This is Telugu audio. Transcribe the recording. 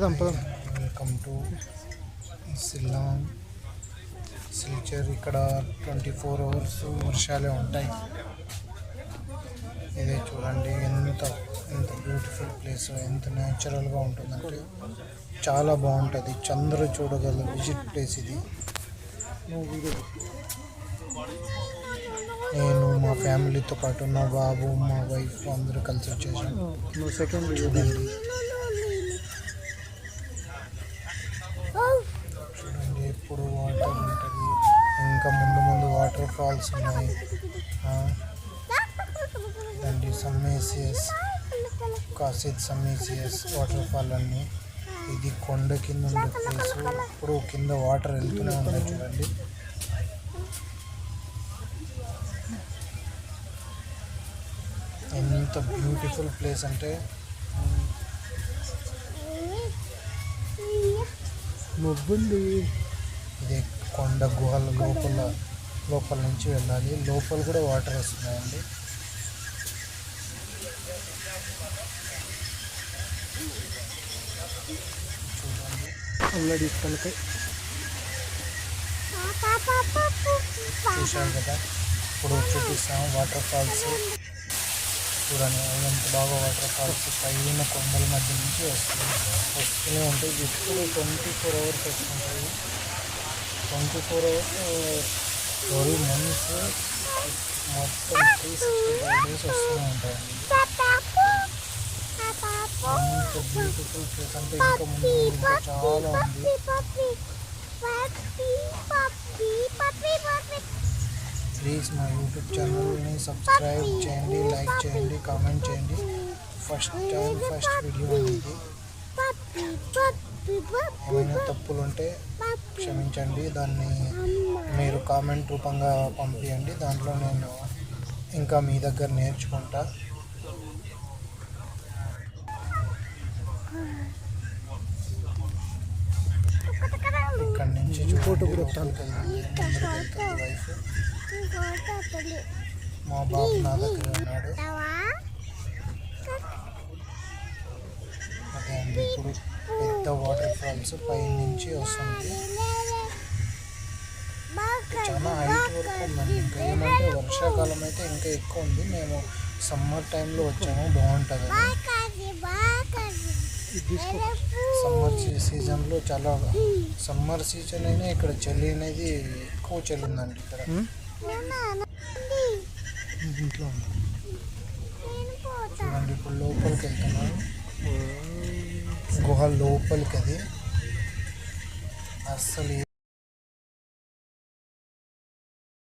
పదం పదం. వెల్కమ్ టు సిల్లాంగ్ సిల్చర్ ఇక్కడ ట్వంటీ ఫోర్ అవర్స్ వర్షాలే ఉంటాయి. ఇది చూడండి ఎంత ఎంత బ్యూటిఫుల్ ప్లేస్ ఎంత న్యాచురల్గా ఉంటుందంటే చాలా బాగుంటుంది. చంద్రు చూడగల విజిట్ ప్లేస్ ఇది. నేను మా ఫ్యామిలీతో పాటు నా బాబు మా వైఫ్ అందరూ కలిసి వచ్చేసాను సెకండ్ చూడండి. ఫాల్స్ ఉన్నాయి. దండి సమ్మేసియస్ కాసిద్ సమ్మేసియస్ వాటర్ ఫాల్ అన్ని. ఇది కొండ కింద ఉండే ప్లేస్. ఇప్పుడు కింద వాటర్ వెళ్తూనే ఉన్నాయి చూడండి. ఎంత బ్యూటిఫుల్ ప్లేస్ అంటే మబ్బుంది ఇది కొండ గుహల లోపల. లోపల నుంచి వెళ్ళాలి. లోపల కూడా వాటర్ వస్తున్నాయండి. చూడండి తలకాయ చూశారు కదా ఇప్పుడు చూపిస్తాం వాటర్ ఫాల్స్ చూడండి ఎంత బాగా వాటర్ ఫాల్స్ పైన కొండల మధ్య నుంచి వస్తుంది వస్తూనే ఉంటాయి. ఎప్పుడు ట్వంటీ ఫోర్ అవర్స్ వస్తుంటాయి. Twenty four hours twelve months మొత్తం త్రీ సిక్స్టీ ఫైవ్ డేస్ వస్తూనే ఉంటాయండి అంత బ్యూటిఫుల్ ప్లేస్ అంటే ఇంకా ముందు ఇంకా చాలా ఉంది ప్లీజ్ మా యూట్యూబ్ ఛానల్ని సబ్స్క్రైబ్ చేయండి లైక్ చేయండి కామెంట్ చేయండి ఫస్ట్ టైం ఫస్ట్ వీడియో అనేది ఏమైనా తప్పులు ఉంటే క్షమించండి దాన్ని మీరు కామెంట్ రూపంగా పంపించండి దాంట్లో నేను ఇంకా మీ దగ్గర నేర్చుకుంటా. ఇక్కడ నుంచి ఫోటోగ్రఫీ మా బాబు నా దగ్గర ఉన్నాడు. అండి ఇప్పుడు పెద్ద వాటర్ ఫాల్స్ పై నుంచి వస్తుంది. చాలా హైట్ వరకు ఉందండి. ఇంకా ఏమంటే వర్షాకాలం అయితే ఇంకా ఎక్కువ ఉంది. మేము సమ్మర్ టైంలో వచ్చాము బాగుంటుంది సమ్మర్ సీజన్లో చాలా సమ్మర్ సీజన్ అయినా ఇక్కడ చలి అనేది ఎక్కువ చలి ఉందండి ఇక్కడ. ఇంట్లో ఉంది చూడండి ఇప్పుడు లోపలికి వెళ్తున్నాం గుహ లోపలికి అది అస్సలు